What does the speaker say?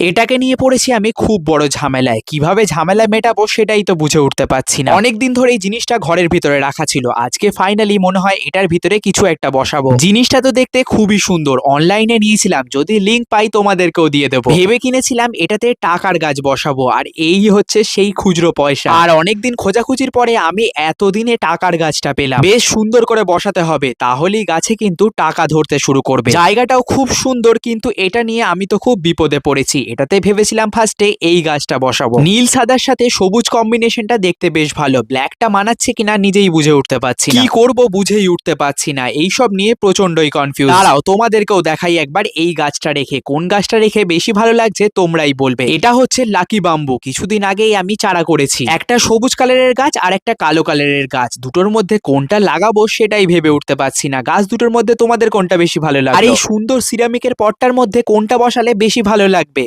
এটাকে নিয়ে পড়েছি আমি খুব বড় ঝামেলায়। কীভাবে ঝামেলা মেটাবো সেটাই তো বুঝে উঠতে পারছি না। অনেকদিন ধরে এই জিনিসটা ঘরের ভিতরে রাখা ছিল। আজকে ফাইনালি মনে হয় এটার ভিতরে কিছু একটা বসাবো। জিনিসটা তো দেখতে খুবই সুন্দর। অনলাইনে নিয়েছিলাম। যদি লিংক পাই তোমাদেরকেও দিয়ে দেবো। ভেবে কিনেছিলাম এটাতে টাকার গাছ বসাবো। আর এই হচ্ছে সেই খুচরো পয়সা। আর অনেকদিন খোঁজাখুঁজির পরে আমি এতদিনে টাকার গাছটা পেলাম। বেশ সুন্দর করে বসাতে হবে। তাহলেই গাছে কিন্তু টাকা ধরতে শুরু করবে। জায়গাটাও খুব সুন্দর, কিন্তু এটা নিয়ে আমি তো খুব বিপদে পড়েছি। এটাতে ভেবেছিলাম ফার্স্টে এই গাছটা বসাবো। নীল সাদার সাথে সবুজ কম্বিনেশনটা দেখতে বেশ ভালো। ব্ল্যাকটা মানাচ্ছে কিনা নিজেই বুঝে উঠতে পারছি কি করব বুঝেই উঠতে পারছি না। এইসব নিয়ে প্রচন্ডই কনফিউজ দাঁড়াও তোমাদেরকেও দেখাই একবার এই গাছটা রেখে। কোন গাছটা রেখে বেশি ভালো লাগছে তোমরাই বলবে। এটা হচ্ছে লাকি বাম্বু কিছুদিন আগেই আমি চারা করেছি। একটা সবুজ কালারের গাছ আর একটা কালো কালারের গাছ। দুটোর মধ্যে কোনটা লাগাবো সেটাই ভেবে উঠতে পারছি না। গাছ দুটোর মধ্যে তোমাদের কোনটা বেশি ভালো লাগবে? আর এই সুন্দর সিরামিকের পটটার মধ্যে কোনটা বসালে বেশি ভালো লাগবে?